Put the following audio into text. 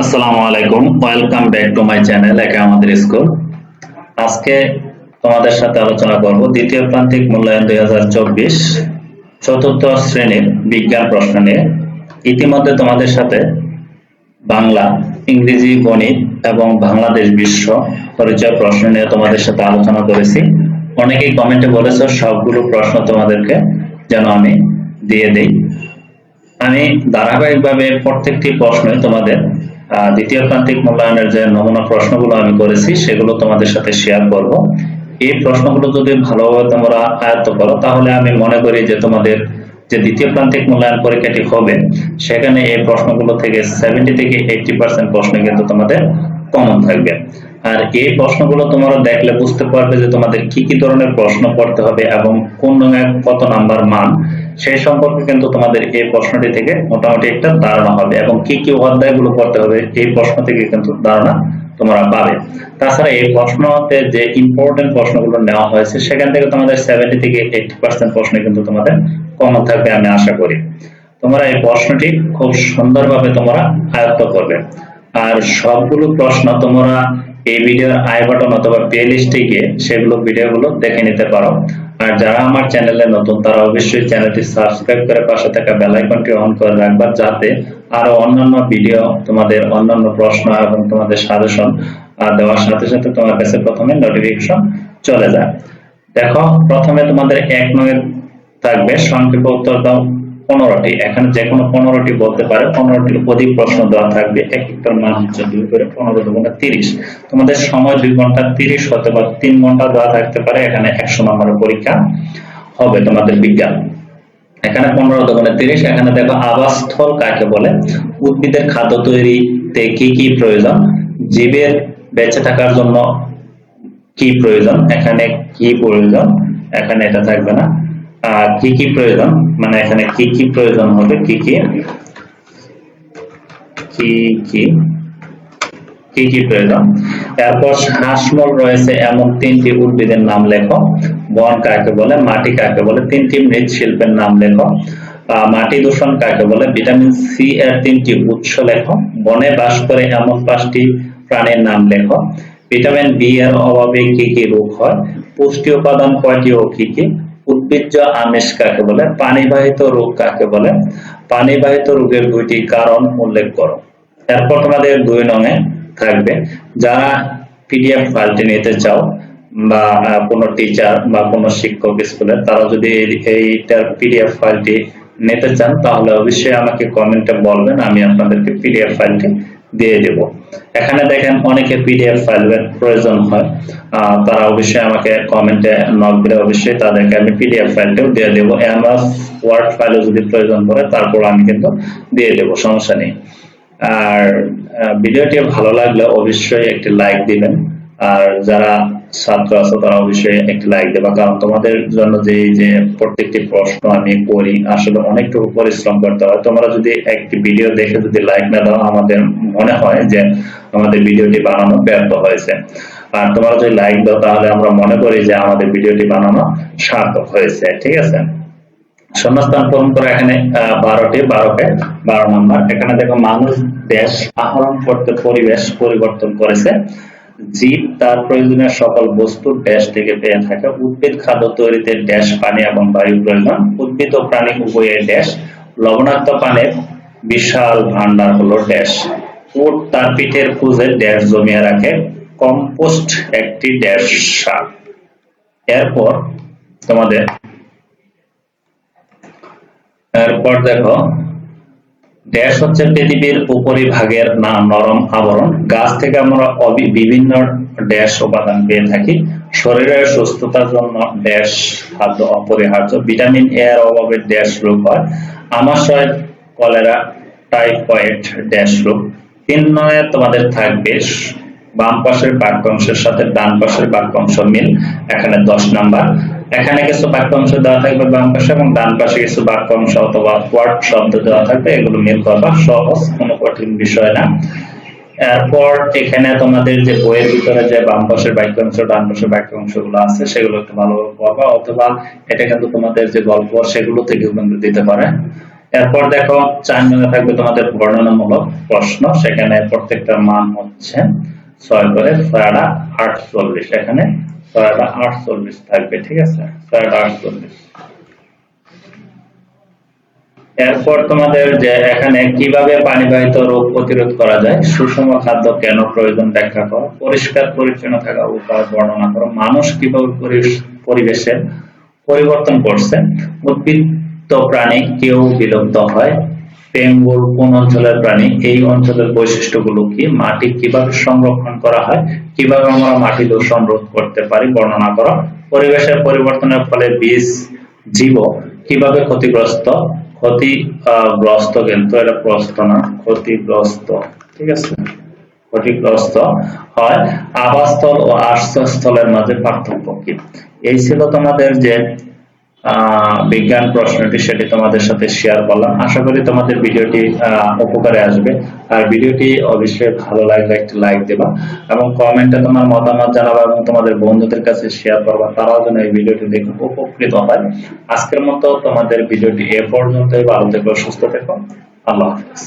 আসসালামু আলাইকুম। Welcome back to my channel একা আমাদের স্কুল। আজকে তোমাদের সাথে আলোচনা করব দ্বিতীয় প্রান্তিক মূল্যায়ন দুই চতুর্থ শ্রেণির বিজ্ঞান প্রশ্ন নিয়ে। ইতিমধ্যে তোমাদের সাথে বাংলা, ইংরেজি, গণিত এবং বাংলাদেশ বিশ্ব পরিচয় প্রশ্ন নিয়ে তোমাদের সাথে আলোচনা করেছি। অনেকেই কমেন্টে বলেছ সবগুলো প্রশ্ন তোমাদেরকে যেন আমি দিয়ে দেই। আমি ধারাবাহিকভাবে প্রত্যেকটি প্রশ্নে তোমাদের দ্বিতীয় প্রান্তিক মূল্যায়নের যে নমুনা প্রশ্নগুলো আমি করেছি, সেগুলো তোমাদের সাথে শেয়ার করব। এই প্রশ্নগুলো যদি ভালোভাবে তোমরা আয়ত্ত করো, তাহলে আমি মনে করি যে তোমাদের যে দ্বিতীয় প্রান্তিক মূল্যায়ন পরীক্ষাটি হবে, সেখানে এই প্রশ্নগুলো থেকে সেভেন্টি থেকে এইটি পার্সেন্ট প্রশ্ন কিন্তু তোমাদের কমন থাকবে। আর এই প্রশ্নগুলো তোমরা দেখলে বুঝতে পারবে যে তোমাদের কি কি ধরনের প্রশ্ন পড়তে হবে এবং কোন কত নাম্বার মান সেই সম্পর্কে কিন্তু তোমাদের এই প্রশ্নটি থেকে মোটামুটি একটা ধারণা হবে এবং কি কি অধ্যায়গুলো পড়তে হবে এই প্রশ্ন থেকে কিন্তু ধারণা তোমরা পাবে। তাছাড়া এই প্রশ্নতে যে ইম্পর্টেন্ট প্রশ্নগুলো নেওয়া হয়েছে, সেখান থেকে তোমাদের সেভেন্টি থেকে এইটি পার্সেন্ট প্রশ্ন কিন্তু তোমাদের কমন থাকবে আমি আশা করি। তোমরা এই প্রশ্নটি খুব সুন্দরভাবে তোমরা আয়ত্ত করবে। আর সবগুলো প্রশ্ন তোমরা এই ভিডিওর আই বাটন অথবা প্লে লিস্টে গিয়ে সেগুলো ভিডিওগুলো দেখে নিতে পারো। আর যারা আমার চ্যানেলে নতুন, তারা অবশ্যই চ্যানেলটি সাবস্ক্রাইব করে পাশে থাকা বেল আইকনটি অন করে রাখবা, যাতে আরও অন্যান্য ভিডিও তোমাদের অন্যান্য প্রশ্ন এবং তোমাদের সাজেশন দেওয়ার সাথে সাথে তোমার কাছে প্রথমে নোটিফিকেশন চলে যায়। দেখো, প্রথমে তোমাদের এক নয়ের থাকবে, সংক্ষেপে উত্তর দাও। পনেরোটি। এখানে যে কোনো পনেরোটি বলতে পারে। পনেরোটির অধিক প্রশ্ন দেওয়া থাকবে। এক একটার মান হচ্ছে দুই করে পনেরো দুগুণে তিরিশ। তোমাদের সময় দুই ঘণ্টা তিরিশ হতে পারে তিন ঘণ্টা দেওয়া থাকতে পারে। এখানে একশো নম্বরের পরীক্ষা হবে তোমাদের বিজ্ঞান। এখানে পনেরো দোকানে তিরিশ। এখানে দেখো আবাসস্থল কাকে বলে? উদ্ভিদের খাদ্য তৈরিতে কি কি প্রয়োজন? জীবের বেঁচে থাকার জন্য কি প্রয়োজন? এখানে কি প্রয়োজন? এখানে এটা থাকবে না। কি কি প্রয়োজন? মানে এখানে কি কি প্রয়োজন হবে? কি কি? কি কি? কি কি প্রয়োজন? এরপর শ্বাসমূল রয়েছে এমন তিনটি উদ্ভিদের নাম লেখো। বন কাকে বলে? মাটি কাকে বলে? তিনটি মৃৎশিল্পের নাম লেখো। মাটি দূষণ কাকে বলে? ভিটামিন সি এর তিনটি উৎস লেখো। বনে বাস করে এমন পাঁচটি প্রাণীর নাম লেখো। ভিটামিন বি এর অভাবে কি কি রোগ হয়? পুষ্টি উপাদান কয়টি ও কি কি? উদ্ভিজ্জ আমিষ কাকে বলে? পানিবাহিত রোগ কাকে বলে? পানিবাহিত রোগের দুইটি কারণ উল্লেখ করো। এরপর তোমাদের দুই নঙে থাকবে, যারা পিডিএফ ফাইলটি নিতে চাও বা কোনো টিচার বা কোনো শিক্ষক স্কুলে, তারা যদি এই- এইটার পিডিএফ ফাইলটি নিতে চান, তাহলে অবশ্যই আমাকে কমেন্টে বলবেন, আমি আপনাদেরকে পিডিএফ ফাইলটি দিয়ে দেব। এখানে দেখেন অনেকে পিডিএফ ফাইলের প্রয়োজন হয়। তারা অবশ্যই আমাকে কমেন্টে নক দিলে অবশ্যই তাদেরকে আমি পিডিএফ ফাইলটাও দিয়ে দেবো। এমএস ওয়ার্ড ফাইলও যদি প্রয়োজন পড়ে, তারপর আমি কিন্তু দিয়ে দেবো, সমস্যা নেই। আর ভিডিওটি ভালো লাগলে অবশ্যই একটি লাইক দিবেন। আর যারা ছাত্র আছে, তারা অবশ্যই একটি লাইক দেবা। কারণ তোমাদের জন্য যে যে প্রত্যেকটি প্রশ্ন আমি করি, আসলে অনেকটুকু পরিশ্রম করতে হয়। তোমরা যদি একটি ভিডিও দেখে যদি লাইক না দাও, আমাদের মনে হয় যে আমাদের ভিডিওটি বানানো ব্যর্থ হয়েছে। আর তোমরা যদি লাইক দাও, তাহলে আমরা মনে করি যে আমাদের ভিডিওটি বানানো সার্থক হয়েছে। ঠিক আছে? শূন্যস্থান পূরণ করে এখানে বারোটি, বারোকে বারো নম্বর। এখানে দেখো, মানুষ দেশ আহরণ করতে, পরিবেশ পরিবর্তন করেছে। জীব তার প্রয়োজনীয় সকল বস্তু ড্যাশ থেকে পেয়ে থাকে। উদ্ভিদ খাদ্য তৈরিতে ড্যাশ পানি এবং বায়ু প্রয়োজন। উদ্ভিদ ও প্রাণী উভয়ের ড্যাশ। লবণাক্ত পানির বিশাল ভান্ডার হলো ড্যাশ। উট তার পিঠের খুঁজে ড্যাশ জমিয়ে রাখে। কম্পোস্ট একটি ড্যাশ সার। এরপর তোমাদের এরপর দেখো ড্যাশ হচ্ছে পৃথিবীর উপরিভাগের না নরম আবরণ। গাছ থেকে আমরা বিভিন্ন ড্যাশ উপাদান পেয়ে থাকি। শরীরের সুস্থতার জন্য ড্যাশ খাদ্য অপরিহার্য। ভিটামিন এ এর অভাবে ড্যাশ রোগ হয়। আমাশয় কলেরা, টাইফয়েড ড্যাশ রোগ। তিন নয় তোমাদের থাকবে বাম পাশের বাক্যাংশের সাথে ডান পাশের বাক্যাংশ মিল, এখানে দশ নাম্বার। এখানে কিছু বাক্যাংশ দেওয়া থাকবে বাম পাশে এবং ডান পাশে কিছু বাক্যাংশ অথবা ওয়ার্ড শব্দ দেওয়া থাকবে, এগুলো মিল করবা সহজ, কোনো কঠিন বিষয় না। এরপর এখানে তোমাদের যে বইয়ের ভিতরে যে বাম পাশের বাক্যাংশ, ডান পাশের বাক্যাংশগুলো আছে, সেগুলো একটু ভালোভাবে পড়বা, অথবা এটা কিন্তু তোমাদের যে গল্প, সেগুলো থেকেও কিন্তু দিতে পারে। এরপর দেখো, চার নঙ্গে থাকবে তোমাদের বর্ণনামূলক প্রশ্ন, সেখানে প্রত্যেকটা মান হচ্ছে ছয় করে ছয়টা আটচল্লিশ। এখানে ছয়টা আটচল্লিশ থাকবে, ঠিক আছে? ছয়টা আটচল্লিশ। এরপর তোমাদের যে এখানে কীভাবে পানিবাহিত রোগ প্রতিরোধ করা যায়, সুষম খাদ্য কেন প্রয়োজন ব্যাখ্যা করো। পরিষ্কার পরিচ্ছন্ন থাকা উপায় বর্ণনা করো। মানুষ কীভাবে পরিবেশ- পরিবর্তন করছে? উদ্ভিদ প্রাণী, কেউ বিলুপ্ত হয় পেঙ্গুর কোন অঞ্চলের প্রাণী? এই অঞ্চলের বৈশিষ্ট্যগুলো কি? মাটি কীভাবে সংরক্ষণ করা হয়? কীভাবে আমরা মাটি দূষণ রোধ করতে পারি? বর্ণনা করা। পরিবেশের পরিবর্তনের ফলে বীজ জীব কীভাবে ক্ষতিগ্রস্ত? ক্ষতিগ্রস্ত কিন্তু এটা প্রশ্ন না, ক্ষতিগ্রস্ত, ঠিক আছে? ক্ষতিগ্রস্ত হয়। আবাসস্থল ও আশ্রয়স্থলের মাঝে পার্থক্য কি? এই ছিল তোমাদের যে বিজ্ঞান প্রশ্নটি সেটি তোমাদের সাথে শেয়ার করলাম। আশা করি তোমাদের ভিডিওটি উপকারে আসবে। আর ভিডিওটি অবশ্যই ভালো লাগলে একটি লাইক দেবা এবং কমেন্টে তোমার মতামত জানাবা এবং তোমাদের বন্ধুদের কাছে শেয়ার করবা। তারাও যেন এই ভিডিওটি দেখে উপকৃত হয়। আজকের মতো তোমাদের ভিডিওটি এ পর্যন্তই। ভালো থেকো, সুস্থ থেকো। আল্লাহ হাফেজ।